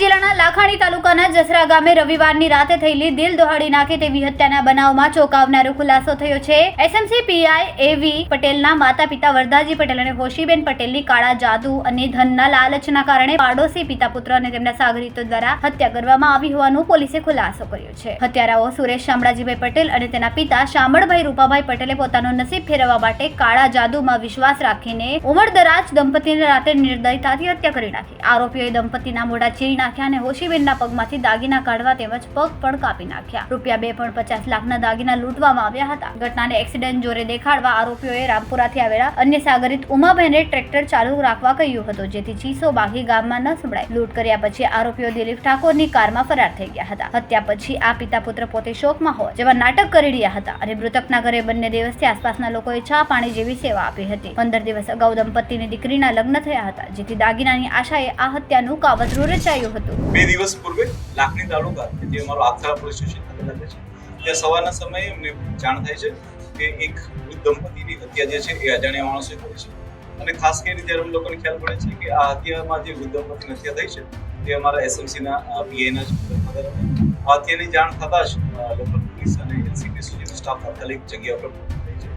જિલ્લાના લાખાણી તાલુકાના જસરા ગામે રવિવારની રાતે થયેલી દિલ દોહાડી નાખે તેવી હત્યાના બનાવમાં ચોંકાવનારો ખુલાસો થયો છે. એસએમસી પીઆઈ એવી પટેલના માતા પિતા વરદાજી પટેલ અને હોશીબેન પટેલની કાળા જાદુ અને ધનના લાલચના કારણે પાડોશી પિતા પુત્ર અને તેમના સાગરીતો દ્વારા હત્યા કરવામાં આવી હોવાનું પોલીસે ખુલાસો કર્યો છે. હત્યારાઓ સુરેશ શામળાજીભાઈ પટેલ અને તેના પિતા શામળભાઈ રૂપાભાઈ પટેલે પોતાનો નસીબ ફેરવવા માટે કાળા જાદુમાં વિશ્વાસ રાખીને ઉમરદરાજ દંપતીને રાતે નિર્દયતાથી હત્યા કરી નાખી. આરોપીઓએ દંપતીના મોઢા ચીરી નાખ્યા અને હોશીબેનના પગમાંથી દાગીના કાઢવા તેમજ પગ પણ કાપી નાખ્યા. રૂપિયા બે પણ પચાસ લાખના દાગીના લૂંટવામાં આવ્યા હતા. ઘટનાને એક્સિડન્ટ જોરે દેખાડવા આરોપીઓએ રામપુરાથી આવેલા અન્ય સાગરિત ઉમાબહેને ટ્રેક્ટર ચાલુ રાખવા કહ્યું હતું, જેથી ચીસો બાકી ગામમાં ન સંભળાય. લૂંટ કર્યા પછી આરોપીઓ દિલીપ ઠાકોરની કારમાં ફરાર થઈ ગયા હતા. હત્યા પછી આ પિતા પુત્ર પોતે શોકમાં હોય જેવા નાટક કરી રહ્યા હતા અને મૃતકના ઘરે બંને દિવસથી આસપાસના લોકોએ ચા પાણી જેવી સેવા આપી હતી. પંદર દિવસ અગાઉ દંપતીની દીકરીના લગ્ન થયા હતા, જેથી દાગીનાની આશાએ આ હત્યાનું કાવતરું રચાયું હતું. બે દિવસ પૂર્વે લાખણી તાલુકા જે અમારો આખરા પોલીસ સ્ટેશન ખાતે લાગે છે. ત્યાં સવારના સમયે અમને જાણ થાય છે કે એક વૃદ્ધ દંપતીની હત્યા જે છે એ અજાણ્યા માણસે કરી છે. અને ખાસ કરીને જ્યારે અમને લોકોને ખ્યાલ પડે છે કે આ હત્યામાં જે વૃદ્ધ દંપતીની હત્યા થઈ છે, તે અમારા એસએમસીના પીએના જ આ હત્યાની જાણ થતાં જ લોકલ પોલીસ અને એનસીપી સ્ટાફ તાત્કાલિક જગ્યા પર થઈ છે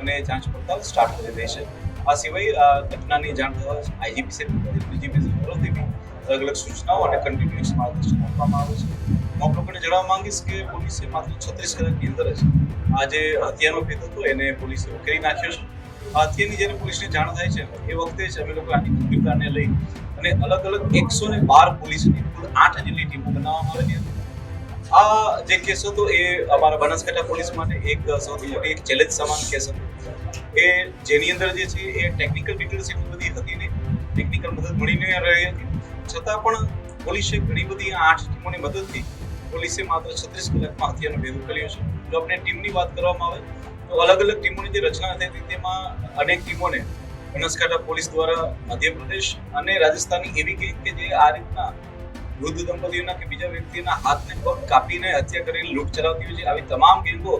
અને જાંચ પડતાલ સ્ટાર્ટ કરી દે છે. આ સિવાય ઘટનાની જાણ થતાં આઈજીપી સાહેબ ડીજીપી સાહેબ અલગ અલગ સૂચનાઓ અને કન્ટિન્યુઅસ માર્ગદર્શન આપવામાં આવે છે. હું આપ લોકોને જણાવવા માંગીશ કે પોલીસે માત્ર છત્રીસ કલાકની અંદર જ આ જે હત્યાનો ભેદ હતો એને પોલીસે ઉકેલી નાખ્યો છે. હત્યાની જ્યારે પોલીસને જાણ થાય છે, એ વખતે જ અમે લોકો આની ગંભીરતાને લઈ અને અલગ અલગ એકસો ને બાર પોલીસની કુલ આઠ જેટલી ટીમો બનાવવામાં આવેલી હતી. આ જે કેસ હતો એ અમારા બનાસકાંઠા પોલીસ માટે એક સૌથી મોટી એક ચેલેન્જ સમાન કેસ હતો. એ જેની અંદર જે છે એ ટેકનિકલ ડિટેલ્સ એટલી બધી હતી નહીં. ટેકનિકલ મદદ મળી ન રહી હતી. છતાં પણ પોલીસે ઘણી બધી આઠ ટીમોની મદદથી પોલીસે માત્ર છત્રીસ કલાકમાં હત્યાનો ભેદ કર્યો છે. જો આપણે ટીમની વાત કરવામાં આવે, તો અલગ અલગ ટીમોની જે રચના થઈ હતી તેમાં અનેક ટીમોને બનાસકાંઠા પોલીસ દ્વારા મધ્યપ્રદેશ અને રાજસ્થાનની એવી ગેંગ કે જે આ રીતના વૃદ્ધ દંપતીઓના કે બીજા વ્યક્તિના હાથને પગ કાપીને હત્યા કરીને લૂંટ ચલાવતી હોય છે. આવી તમામ ગેંગો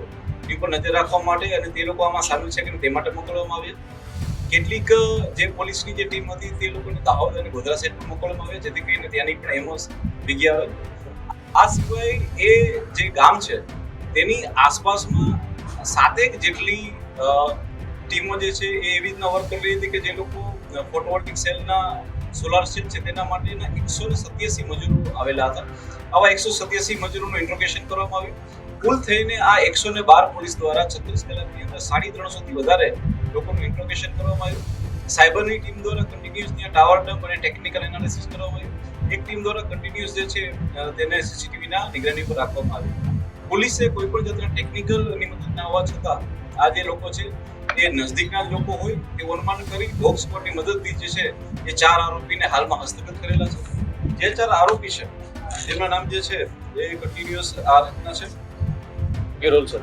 ની ઉપર નજર રાખવા માટે અને તે લોકો આમાં સામેલ છે કે તે માટે મોકલવામાં આવ્યા. કેટલીક જે પોલીસની જે ટીમ હતી તે લોકોને દાહોદ અને ગોધરા પર મોકલવામાં આવ્યા જેથી કરીને ત્યાંની પણ એમોસ ભેગી આવે આ સિવાય એ જે ગામ છે, તેની આસપાસમાં સાતેક જેટલી ટીમો જે છે એ એવી રીતના વર્ક કરી રહી હતી કે જે લોકો ફોટોવોલ્ટિક સેલના સોલાર સેટ છે તેના માટેના એકસો ને સત્યાસી મજૂરો આવેલા હતા. આવા એકસો સત્યાસી મજૂરોનું ઇન્ટ્રોગેશન કરવામાં આવ્યું. કુલ થઈને આ એકસો ને બાર પોલીસ દ્વારા છત્રીસ કલાકની અંદર સાડી ત્રણસોથી વધારે લોકોનું ઇન્ટ્રોગેશન કરવામાં આવ્યું. સાયબરની ટીમ દ્વારા કન્ટિન્યુઅસ ત્યાં ટાવર ડમ્પ અને ટેકનિકલ એનાલિસિસ કરવામાં આવ્યું. એક ટીમ દ્વારા કન્ટિન્યુઅસ જે છે તેને સીસીટીવીના નિગરાની પર રાખવામાં આવ્યું. પોલીસે કોઈ પણ જાતના ટેકનિકલની મદદ ના હોવા છતાં, આ જે લોકો છે, એ નજદીકના જ લોકો હોય તે અનુમાન કરી ડોગ સ્પોટની મદદથી જે છે, એ ચાર આરોપીને હાલમાં હસ્તગત કરેલા છે. જે ચાર આરોપી છે તેમના નામ જે છે, એ કન્ટિન્યુઅસ આ રીતના છે. ગેરોલ સર.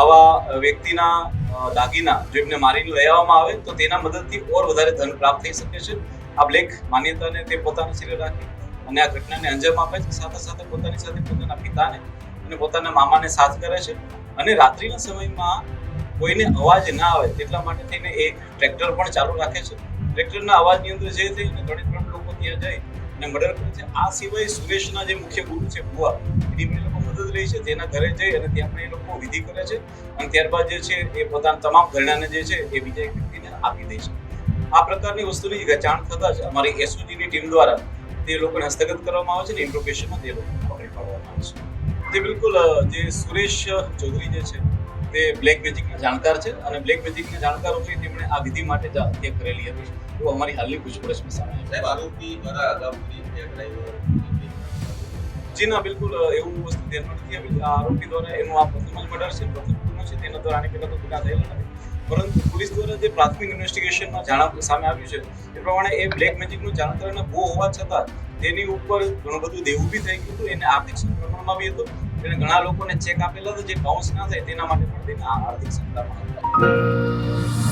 આવા વ્યક્તિના દાગીના જો એમને મારીને લઈ આવવામાં આવે, તો તેના મદદથી ઓર વધારે ધન પ્રાપ્ત થઈ શકે છે. આ બ્લેક માન્યતાને તે પોતાના શિરે રાખી અને આ ઘટનાને અંજામ આપે છે. સાથે સાથે પોતાની સાથે પોતાના પિતાને અને પોતાના મામાને સાથ કરે છે. અને રાત્રિના સમયમાં કોઈને અવાજ ના આવે તેટલા માટે થઈને એક ટ્રેક્ટર પણ ચાલુ રાખે છે. ટ્રેક્ટરના અવાજની અંદર જે થઈ અને ઘણી ત્રણ લોકો ત્યાં જાય અને મર્ડર કરે છે. આ સિવાય સુરેશના જે મુખ્ય ગુરુ છે, ભુવા, એની મદદ લે છે તેના ઘરે જઈ અને ત્યાં એ લોકો વિધિ કરે છે. અને ત્યારબાદ જે છે, એ પોતાના તમામ ઘરણાને જે છે, એ બીજા એક વ્યક્તિને આપી દે છે. આ પ્રકારની વસ્તુની જાણ થતાં જ અમારી એસઓજીની ટીમ દ્વારા તે લોકોને હસ્તગત કરવામાં આવે છે ને ઇન્ટ્રોગેશનમાં તે લોકો પકડી પાડવામાં આવે છે. તે બિલકુલ જે સુરેશ ચૌધરી જે છે, તે બ્લેક મેજિકના જાણકાર છે અને બ્લેક મેજિકના જાણકાર હોય તેમણે આ વિધિ માટે જ હત્યા કરેલી હતી. એવું અમારી હાલની પૂછપરછમાં સામે આરોપી દ્વારા અગાઉ જી ના, બિલકુલ એવું વસ્તુ ધ્યાનમાં નથી આવી. આ આરોપી દ્વારા એનું આ પ્રથમ જ મર્ડર છે, પ્રથમ ગુનો છે, તેના દ્વારા આની પહેલા તો ગુના થયેલા નથી. પરંતુ પોલીસ દ્વારા જે પ્રાથમિક ઇન્વેસ્ટિગેશનમાં જાણ સામે આવ્યું છે, એ પ્રમાણે એ બ્લેક મેજિકનું જાણકારીના બહુ હોવા છતાં તેની ઉપર ઘણું બધું દેવું બી થઈ ગયું હતું, એને આર્થિક સંક્રમણમાં બી હતું. એને ઘણા લોકોને ચેક આપેલા હતા, જે બાઉન્સ ના થાય તેના માટે પણ તેને આર્થિક સંક્રમણ આપી